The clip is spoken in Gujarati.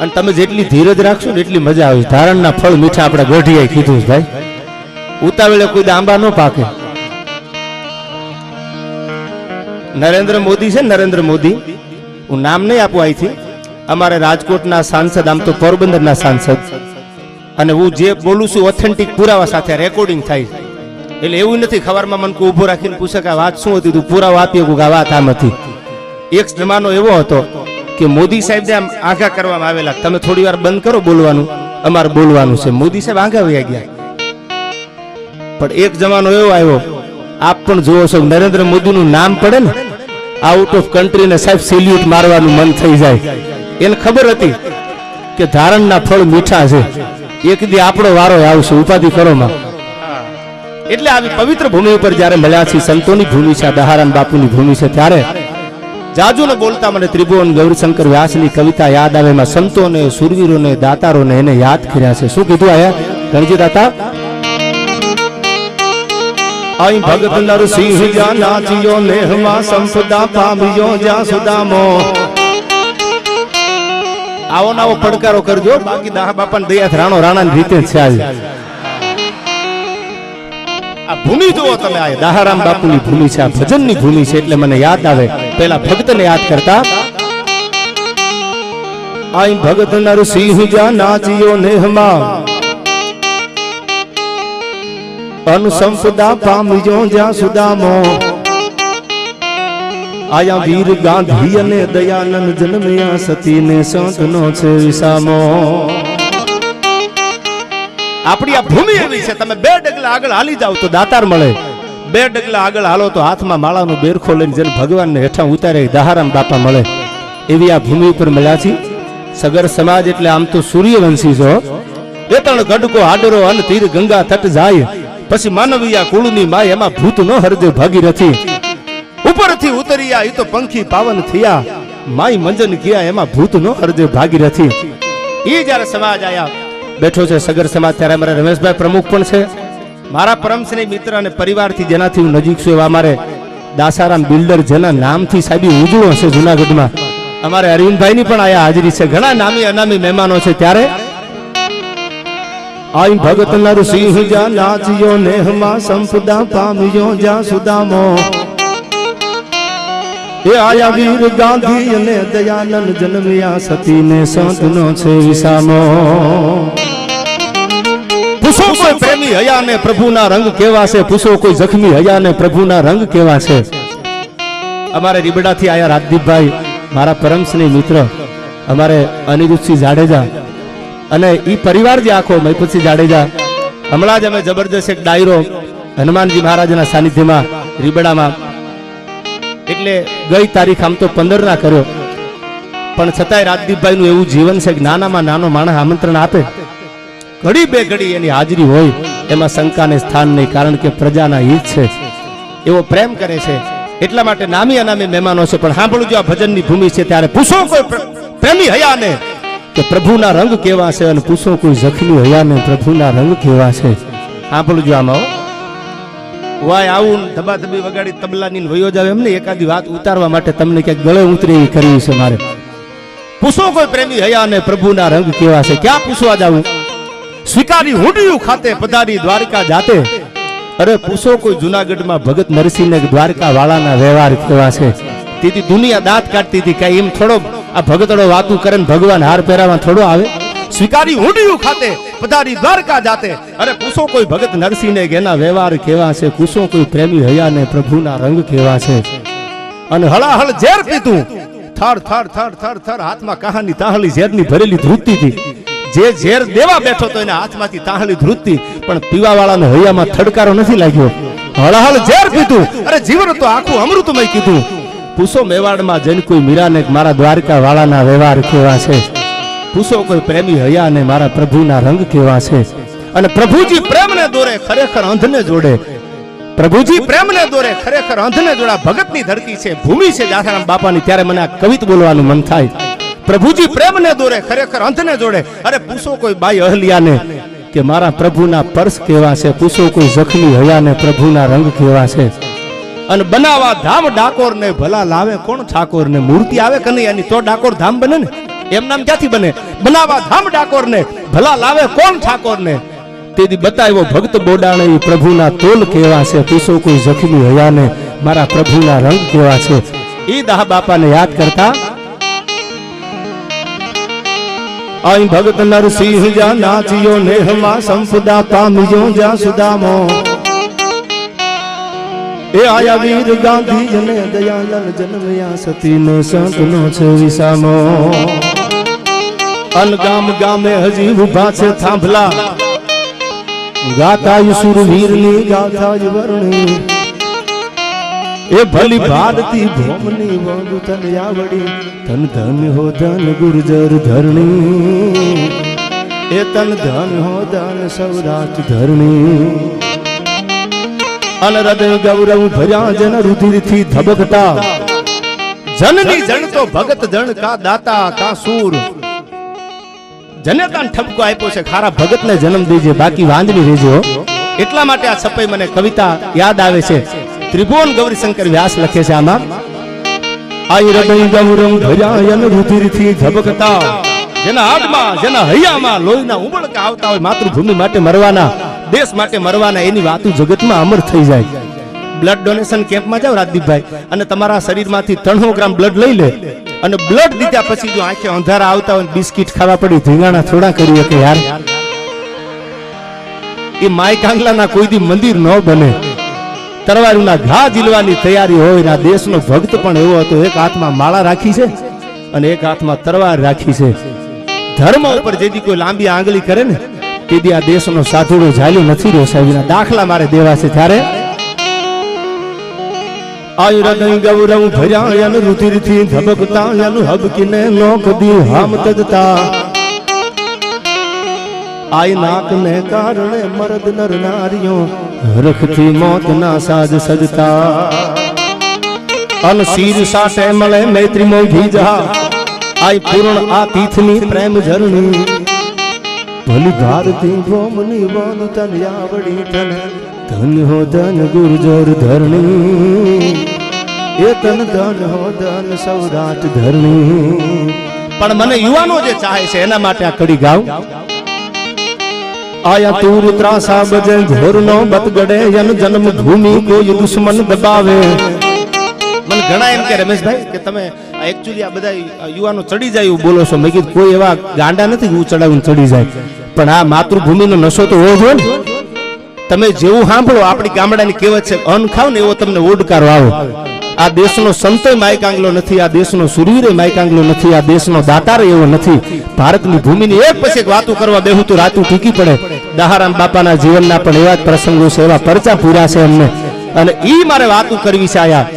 અને તમે જેટલી ધીરજ રાખશો ને એટલી મજા આવશે. ધારણના ફળ મીઠા આપણે ગઢિયાએ કીધું ભાઈ. ઉતાવળે કોઈ દાંબા ન પાકે. નરેન્દ્ર મોદી છે નરેન્દ્ર મોદી, હું નામ નહીં આપું અહીંથી. અમારે રાજકોટના સાંસદ, આમ તો પોરબંદરના સાંસદ. અને હું જે બોલું છું ઓથેન્ટિક પુરાવા સાથે રેકોર્ડિંગ થાય. એટલે એવું નથી ખબરમાં મને કોઈ ઊભો રાખીને પૂછે કે વાત શું હતી? તું પુરાવો આપી કે આ વાત આમ હતી? એક જમાનો એવો હતો કે મોદી સાહેબને આમ આઘા કરવામાં આવેલા. તમે થોડી વાર બંધ કરો બોલવાનું. અમારે બોલવાનું છે. મોદી સાહેબ આઘા વયા ગયા. પણ એક જમાનો એવો આવ્યો. આપ પણ જોવો છો, નરેન્દ્ર મોદીનું નામ પડે ને આઉટ ઓફ કન્ટ્રી ને સાહેબ સેલ્યુટ મારવાનું મન થઈ જાય. એને ખબર હતી કે ધારણના ફળ મીઠા છે. એક દી આપણો વારો આવશે, ઉપાધિ કરો માં એટલે આવી પવિત્ર ભૂમિ ઉપર જ્યારે મળ્યા છે સંતોની ભૂમિ છે દહારણ બાપુની ભૂમિ છે, ત્યારે જાજુ ને બોલતા મને ત્રિભુવન ગૌરીશંકર વ્યાસની કવિતા યાદ આવે, એમાં સંતોને, સુરવીરોને, દાતારોને એને યાદ કર્યા છે. શું કીધું આયા? ગણજી દાતા? અહીં ભગત નરસિંહ જ્યાં નાચ્યો મેહમાં સંપદા પામ્યો જ્યાં સુદામો. આવો નાવો પડકારો કરજો. બાકી દાહ બાપા દયા રાણો રાણા ની રીતે છે આજે. આયા વીર ગાંધી દયાનંદ જન્મ્યા સતી ને સંતનો છે વિસામો. આપણી આ ભૂમિ એવી છે, તમે બે ડગલા આગળ હાલી જાવ તો દાતાર મળે. બે ડગલા આગળ હાલો તો હાથમાં માળાનું બેરખો લઈને જેને ભગવાનને હેઠા ઉતારે દહારામ બાપા મળે. એવી આ ભૂમિ ઉપર મળ્યા છે સગર સમાજ એટલે આમ તો સૂર્યવંશી છો. બે ત્રણ ગડકો આડરો અન તીર, ગંગા, તટ જાય. પછી માનવીયા કુળની માય એમાં ભૂત ન હરદે ભાગીરથી ઉપરથી ઉતર્યા એ તો પંખી પાવન થયા. માય મંજન ગયા, એમાં ભૂત નો ભાગી ભાગીરથી એ જ્યારે સમાજ આયા બેઠો છે સગર સમાજ ત્યારે અમારા રમેશભાઈ પ્રમુખ પણ છે. મારા પરમ મિત્ર અને પરિવારથી જેનાથી હું નજીક છું એવા અમારે દાસારામ બિલ્ડર, જેના નામથી સાહેબી ઉજળો હશે જુનાગઢમાં. અમારે અરવિંદભાઈની પણ આયા હાજરી છે. ઘણા નામી અનામી મહેમાનો છે ત્યારે. આઈ ભગત નરસિંહ જા નાચિયો નેહમાં સંપદા પામ્યો જા સુદામો. એ આયા વીર ગાંધી અને દયાનંદ જન્મ્યા સતી ને સંતનો છે વિસામો. કોઈ પ્રેમી હયા ને પ્રભુના રંગ કેવા છે? પૂછો કોઈ જખમી હયા ને પ્રભુના રંગ કેવા છે? અમારે રીબડાથી આયા રાજદીપભાઈ, મારા પરમ સ્નેહી મિત્ર, અમારે અનિરુદ્ધસિંહ જાડેજા અને એ પરિવાર જે આખો મહિપતસિંહ જાડેજા. હમણાં જ અમે જબરજસ્ત એક ડાયરો હનુમાનજી મહારાજના સાનિધ્યમાં રીબડામાં. એટલે ગઈ તારીખ આમ તો પંદર ના કર્યો. પણ છતાંય રાજદીપભાઈ નું એવું જીવન છે કે નાનામાં નાનો માણસ આમંત્રણ આપે. ઘડી બે ઘડી એની હાજરી હોય, એમાં શંકાને સ્થાન નહીં, કારણ કે પ્રજાના હિત છે. એવો પ્રેમ કરે છે. એટલા માટે નામી અનામી મહેમાનો છે, પણ સાંભળું જો આ ભજનની ભૂમિ છે, ત્યારે પૂછો કોઈ પ્ર- પ્રેમી હયાને કે પ્રભુના રંગ કેવા છે અને પૂછો કોઈ જખમી હયાને પ્રભુના રંગ કેવા છે. સાંભળું જો આમાં. વાય આવું ધબાધબી વગાડી તબલાની વયો જાવ, એમને એકાદી વાત ઉતારવા માટે તમને ક્યાંક ગળે ઉતરે એવી કરવી છે મારે. પૂછો કોઈ પ્રેમી હયા ને પ્રભુના રંગ કેવા છે. ક્યાં પૂછવા જાવું સ્વીકારી હુડિયું ખાતે પધારી દ્વારકા જાતે. અરે, પૂછો કોઈ જુનાગઢમાં ભગત નરસિંહ ને દ્વારકા વાળાના વ્યવહાર કેવા છે? તેથી દુનિયા દાંત કાઢતી હતી, કઈ એમ થોડો આ ભગતડો વાતું કરે ભગવાન હાર પહેરાવા થોડો આવે. સ્વીકારી હુડિયું ખાતે પધારી દ્વારકા જાતે. અરે, પૂછો કોઈ ભગત નરસિંહ ને એના વ્યવહાર કેવા છે? પૂછો કોઈ પ્રેમી હયા ને પ્રભુના રંગ કેવા છે? અને હળાહળ ઝેર પીતું થર થર થર થર થર હાથમાં કહાની તાહલી ઝેરની ભરેલી ધૂતી હતી. જે ઝેર દેવા બેઠો તો એના હાથમાંથી તાહળી ધ્રુતી પણ પીવા વાળાને હૈયામાં થડકારો નથી લાગ્યો. હળહળ ઝેર પીધું. અરે જીવન તો આખું અમૃતમય કીધું. પૂછો મેવાડમાં જઈને કોઈ મીરાને મારા દ્વારકા વાળાના વ્યવહાર કેવા છે? પૂછો કોઈ પ્રેમી હૈયાને મારા પ્રભુના રંગ કેવા છે? અને પ્રભુજી પ્રેમને દોરે ખરેખર અંધને જોડે. પ્રભુજી પ્રેમને દોરે ખરેખર અંધને જોડા. ભગતની ધરતી છે, ભૂમિ છે દાસારામ બાપાની, ત્યારે મને આ કવિત બોલવાનું મન થાય. પ્રભુજી પ્રેમને દોરે, ખરેખર અંતને જોડે. અરે, પૂછો કોઈ બાઈ અહલિયાને કે મારા પ્રભુના પર્સ કેવા છે? પૂછો કોઈ જખમી હયાને પ્રભુના રંગ કેવા છે? અને બનાવા ધામ ડાકોર ને ભલા લાવે કોણ? ઠાકોર ને મૂર્તિ આવે કનૈયાની તો ડાકોર ધામ બને ને? એમ નામ ક્યાંથી બને? બનાવા ધામ ડાકોર ને ભલા લાવે કોણ? ઠાકોર ને તેથી બતાવ્યો ભક્ત બોડાણે પ્રભુના તોલ કેવા છે? પૂછો કોઈ જખમી હયાને મારા પ્રભુના રંગ કેવા છે? ઈ દાહ બાપાને યાદ કરતા અહીં ભગત નરસિંહ જા નાચિયો નેહમાં સંપદા પામ્યો જા સુદામો. એ આયા વીર ગાંધી જને દયાનંદ જન્મ્યા સતીનો સંતનો છે વિસામો. અન ગામ ગામે હજી ઊભા છે થાંભલા. ગાતા સુરવીરની ગાથા જ વર્ણી. એ ભલી ભારતી ભોમની વંદુ તન આવડી તન ધન હો ધન ગુર્જર ધરણી. એ તન ધન હો ધન સૌરાષ્ટ્ર ધરણી. અનરદ ગૌરવ ભર્યા જન રુધિરથી ધબકતા. જનની જણ તો ભગત જણ કા દાતા કા સૂર. જનેતાન ઠપકો આપ્યો છે ખારા ભગતને જન્મ દેજે બાકી વાંદની રેજો. એટલા માટે આ છપાઈ મને કવિતા યાદ આવે છે. ત્રિભુવન ગૌરીશંકર વ્યાસ લખે છે આમાં, આઈ હૃદય ગૌરવ ભર્યાયન રુધિરથી ધબકતા જેના હાથમાં જેના હૈયામાં લોહીના ઉબળકા આવતા હોય, માતૃભૂમિ માટે મરવાના, દેશ માટે મરવાના, એની વાતો જગતમાં અમર થઈ જાય. બ્લડ ડોનેશન કેમ્પમાં જાઓ રાજદીપભાઈ, અને તમારા શરીરમાંથી ત્રણસો ગ્રામ બ્લડ લઈ લે, અને બ્લડ દીધા પછી જો આંખે અંધારા આવતા હોય બિસ્કિટ ખાવા પડી, ધીંગાણા થોડા કરી કે યાર. એ માય કાંગલાના કોઈ દી મંદિર ન બને. તરવારીના ઘા ઝીલવાની તૈયારી હોય ને આ દેશનો ભક્ત પણ એવો હતો, એક હાથમાં માળા રાખી છે અને એક હાથમાં તરવાર રાખી છે. ધર્મ ઉપર જેથી કોઈ લાંબી આંગળી કરે ને, તેથી આ દેશનો સાધુડો ઝાલ્યો નથી રહ્યો સાહેબ. દાખલા મારે દેવા છે ત્યારે. આયુ હૃદય ગૌરવ ભર્યા યન રુધિરથી ધબકતા હબકીને લોક દી હામ તજતા. આય નાકને કારણે મરદ નર નારીઓ રખથી મોતના સાજ સજતા. અન શીર સાટે મળે મૈત્રી મોઘી જા આઈ પૂર્ણ આ તીથની પ્રેમ ઝરણી. ભલી ભારતી ભોમની વન તન આવડી તન ધન હો ધન ગુર્જર ધરણી. એ તન ધન હો ધન સૌરાટ ધરણી. પણ મને યુવાનો જે ચાહે છે, એના માટે આ કડી ગાવ આયા તુર ત્રાસા બજે ઘોરનો બતગડે યન જન્મ ભૂમિ કોઈ દુશ્મન દબાવે. મને ઘણા એમ કે, રમેશભાઈ, કે તમે એકચ્યુઅલી આ બધા યુવાનો ચડી જાય એવું બોલો છો. મેં કીધું, કોઈ એવા ગાંડા નથી હું ચડાવીને ચડી જાય. પણ આ માતૃભૂમિનો નશો તો હોવો જોઈએ ને. તમે જેવું સાંભળો, આપણી ગામડાની કહેવત છે, અન્ન ખાવ ને એવો તમને ઓડકારો આવો. આ દેશનો સંતોય માયકાંગલો નથી, આ દેશનો સુરવીરે માયકાંગલો નથી, આ દેશનો દાતાર એવો નથી. ભારતની ભૂમિની એક પછી એક વાતો કરવા બેહું તો રાતું ટૂંકી પડે. દહારામ બાપાના જીવનના પણ એવા જ પ્રસંગો છે, એવા પરચા પૂરા છે એમને. અને ઈ મારે વાતો કરવી છે આયા.